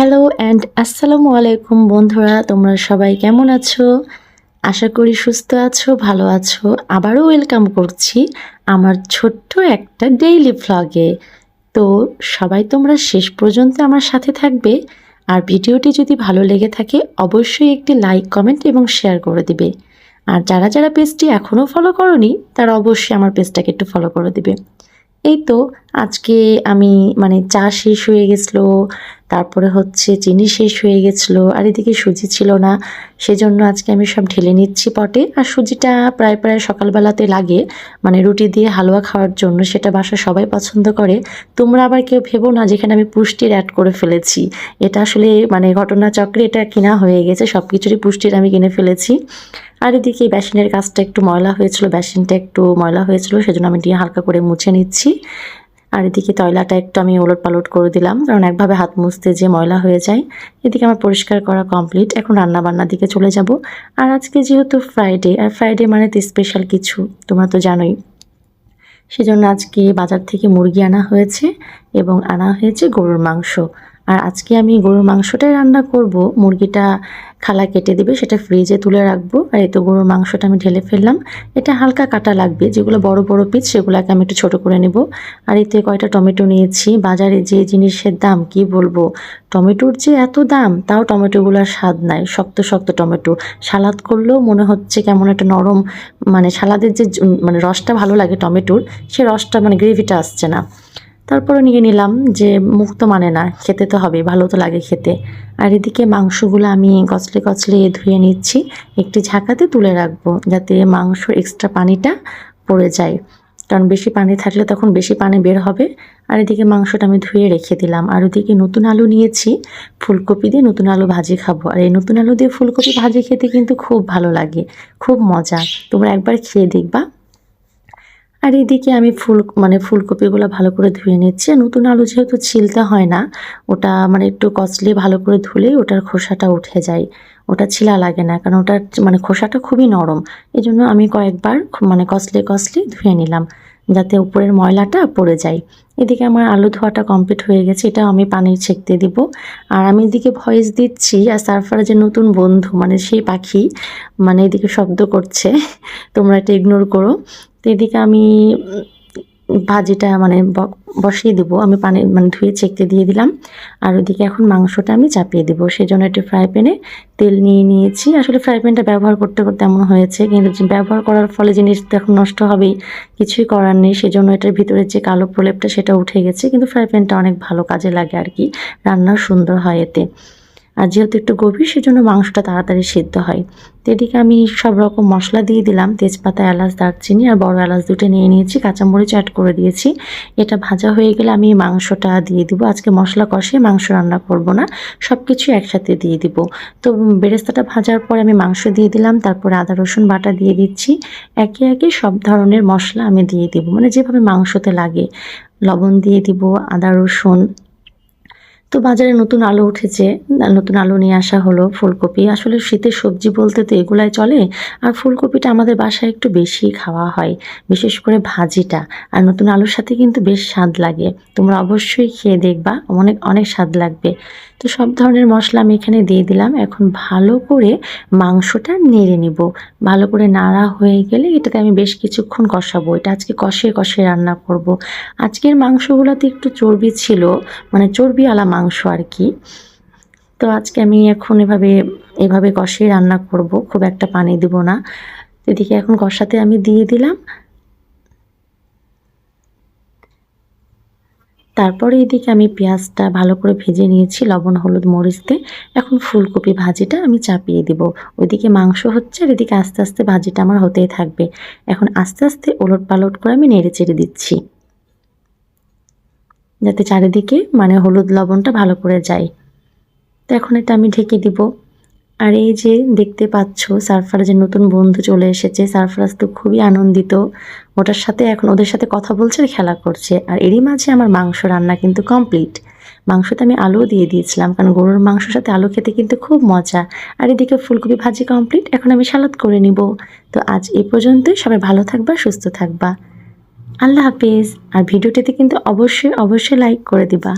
Hello and আসসালামু আলাইকুম বন্ধুরা। তোমরা সবাই কেমন আছো? আশা করি সুস্থ আছো, ভালো আছো। আবারও ওয়েলকাম করছি আমার ছোট্ট একটা ডেইলি ভ্লগে তো সবাই তোমরা শেষ পর্যন্ত আমার সাথে থাকবে। আর ভিডিওটি যদি ভালো লেগে থাকে, অবশ্যই একটি লাইক কমেন্ট এবং শেয়ার করে দিবে। আর যারা যারা পেজটি এখনও ফলো করনি, তারা অবশ্যই আমার পেজটাকে একটু ফলো করে দিবে। এই তো আজকে আমি মানে চা শেষ হয়ে গেছিল, তারপরে হচ্ছে চিনি শেষ হয়ে গেছিল, আর এদিকে সুজি ছিল না, সেজন্য আজকে আমি সব ঢেলে নিচ্ছি পটে। আর সুজিটা প্রায় প্রায় সকালবেলাতে লাগে মানে রুটি দিয়ে হালুয়া খাওয়ার জন্য, সেটা বাসা সবাই পছন্দ করে। তোমরা আবার কেউ ভেবো না যেখানে আমি পুষ্টির অ্যাড করে ফেলেছি। এটা আসলে মানে ঘটনাচক্রে এটা কিনা হয়ে গেছে সব কিছুরই পুষ্টির আমি কিনে ফেলেছি। আর এদিকে এই বেসিনের কাজটা একটু ময়লা হয়েছিল, বেসিনটা একটু ময়লা হয়েছিল, সেজন্য আমি দিয়ে হালকা করে মুছে নিচ্ছি। আর এদিকে তয়লাটা একটু আমি ওলট পালট করে দিলাম, কারণ একভাবে হাত মুছতে যে ময়লা হয়ে যায়, এদিকে আমার পরিষ্কার করা কমপ্লিট। এখন রান্না বান্নার দিকে চলে যাব। আর আজকে যেহেতু ফ্রাইডে আর ফ্রাইডে মানে তো স্পেশাল কিছু, তোমরা তো জানোই। সেজন্য আজকে বাজার থেকে মুরগি আনা হয়েছে এবং আনা হয়েছে গরুর মাংস। আর আজকে আমি গরুর মাংসটাই রান্না করব। মুরগিটা খালা কেটে দিবে, সেটা ফ্রিজে তুলে রাখব। আর এই তো গরুর মাংসটা আমি ঢেলে ফেললাম। এটা হালকা কাটা লাগবে, যেগুলো বড় বড় পিস সেগুলোকে আমি একটু ছোট করে নেব। আর এতে কয়টা টমেটো নিয়েছি। বাজারে যে জিনিসের দাম, কি বলব? টমেটোর যে এত দাম, তাও টমেটোগুলোর স্বাদ নাই। শক্ত শক্ত টমেটো। সালাদ করলেও মনে হচ্ছে কেমন একটা নরম মানে সালাদের যে মানে রসটা ভালো লাগে টমেটোর, সে রসটা মানে গ্রেভিটা আসছে না। তারপরে নিয়ে নিলাম যে মুখ তো মানে না, খেতে তো হবে ভালো তো লাগে খেতে। আর এদিকে মাংসগুলো আমি কচলে কচলে ধুয়ে নিচ্ছি, একটি ঝাঁকাতে তুলে রাখব যাতে মাংস এক্সট্রা পানিটা পড়ে যায়। কারণ বেশি পানি থাকলে তখন বেশি পানি বের হবে। আর এদিকে মাংসটা আমি ধুয়ে রেখে দিলাম। আর ওদিকে নতুন আলু নিয়েছি, ফুলকপি দিয়ে নতুন আলু ভাজি খাব। আর এই নতুন আলু দিয়ে ফুলকপি ভাজি খেতে কিন্তু খুব ভালো লাগে, খুব মজা। তোমরা একবার খেয়ে দেখবা। আর এদিকে আমি ফুল মানে ফুলকপিগুলো ভালো করে ধুয়ে নিচ্ছি। নতুন আলু যেহেতু ছিলতে হয় না, ওটা মানে একটু কচলে ভালো করে ধুলেই ওটার খোসাটা উঠে যায়। ওটা ছিলা লাগে না, কারণ ওটার মানে খোসাটা খুবই নরম। এই জন্য আমি কয়েকবার মানে কচলে কচলে ধুয়ে নিলাম, যাতে উপরের ময়লাটা পড়ে যায়। এদিকে আমার আলু ধোয়াটা কমপ্লিট হয়ে গেছে এটা আমি পানির ছেঁকতে দিব। আর আমি এদিকে ভয়েস দিচ্ছি, আর সারফারাজের নতুন বন্ধু মানে সেই পাখি মানে এদিকে শব্দ করছে, তোমরা এটা ইগনোর করো। এদিকে আমি ভাজিটা মানে বসিয়ে দেবো। আমি পানি মানে ধুয়ে চেকতে দিয়ে দিলাম। আর ওদিকে এখন মাংসটা আমি চাপিয়ে দেবো। সেই জন্য একটি ফ্রাই প্যানে তেল নিয়ে নিয়েছি। আসলে ফ্রাই প্যানটা ব্যবহার করতে করতে এমন হয়েছে, কিন্তু ব্যবহার করার ফলে জিনিস এখন নষ্ট হবেই। কিছুই করার নেই। সেজন্য এটার ভিতরে যে কালো প্রলেপটা সেটা উঠে গেছে। কিন্তু ফ্রাই প্যানটা অনেক ভালো কাজে লাগে আর কি। রান্না সুন্দর হয় এতে। আর যেহেতু একটু গভীর, সেজন্য মাংসটা তাড়াতাড়ি সিদ্ধ হয়। তো এদিকে আমি সব রকম মশলা দিয়ে দিলাম, তেজপাতা, এলাচ, দারচিনি আর বড় এলাচ দুটো নিয়ে নিয়েছি, কাঁচামরিচ অ্যাড করে দিয়েছি। এটা ভাজা হয়ে গেলে আমি মাংসটা দিয়ে দিব। আজকে মশলা কষিয়ে মাংস রান্না করব না সব কিছু একসাথে দিয়ে দিব। তো বেরেস্তাটা ভাজার পরে আমি মাংস দিয়ে দিলাম, তারপরে আদা, রসুন বাটা দিয়ে দিচ্ছি। একে একে সব ধরনের মশলা আমি দিয়ে দিব। মানে যেভাবে মাংসতে লাগে, লবণ দিয়ে দিব, আদা, রসুন তো বাজারে নতুন আলু উঠেছে নতুন আলু নিয়ে আসা হলো ফুলকপি। আসলে শীতের সবজি বলতে তো এগুলাই চলে, আর ফুলকপিটা আমাদের বাসায় একটু বেশি খাওয়া হয়, বিশেষ করে ভাজিটা। আর নতুন আলুর সাথে কিন্তু বেশ স্বাদ লাগে, তোমরা অবশ্যই খেয়ে দেখবা, অনেক অনেক স্বাদ লাগবে। তো সব ধরনের মশলা আমি এখানে দিয়ে দিলাম, এখন ভালো করে মাংসটা নেড়ে নিব। ভালো করে নাড়া হয়ে গেলে এটাতে আমি বেশ কিছুক্ষণ কষাবো, এটা আজকে কষিয়ে কষিয়ে রান্না করব। আজকের মাংসগুলোতে একটু চর্বি ছিল মানে চর্বিওয়ালা মাংস আর কি। তো আজকে আমি এখন এভাবে এভাবে কষিয়ে রান্না করব, খুব একটা পানি দেব না। এদিকে এখন কষাতে আমি দিয়ে দিলাম। তারপরে এদিকে আমি পেঁয়াজটা ভালো করে ভেজে নিয়েছি, লবণ, হলুদ, মরিচ দিয়ে। এখন ফুলকপি ভাজিটা আমি চাপিয়ে দিব। ওইদিকে মাংস হচ্ছে আর এদিকে আস্তে আস্তে ভাজিটা আমার হতেই থাকবে। এখন আস্তে আস্তে ওলট পালট করে আমি নেড়ে চেড়ে দিচ্ছি। যাতে চারিদিকে মানে হলুদ লবণটা ভালো করে যায়। তো এখন এটা আমি ঢেকে দিব। আর এই যে দেখতে পাচ্ছ সারফারাজের নতুন বন্ধু চলে এসেছে সারফারাজ তো খুবই আনন্দিত। ওটার সাথে এখন ওদের সাথে কথা বলছে খেলা করছে। আর এরই মাঝে আমার মাংস রান্না কিন্তু কমপ্লিট মাংসতে আমি আলু দিয়ে দিয়েছিলাম, কারণ গরুর মাংসের সাথে আলু খেতে কিন্তু খুব মজা। আর এদিকে ফুলকপি ভাজি কমপ্লিট এখন আমি সালাদ করে নিব। তো আজ এই পর্যন্তই, সবাই ভালো থাকবা, সুস্থ থাকবা। আল্লাহ হাফিজ। আর ভিডিওটিতে কিন্তু অবশ্যই অবশ্যই লাইক করে দিবা।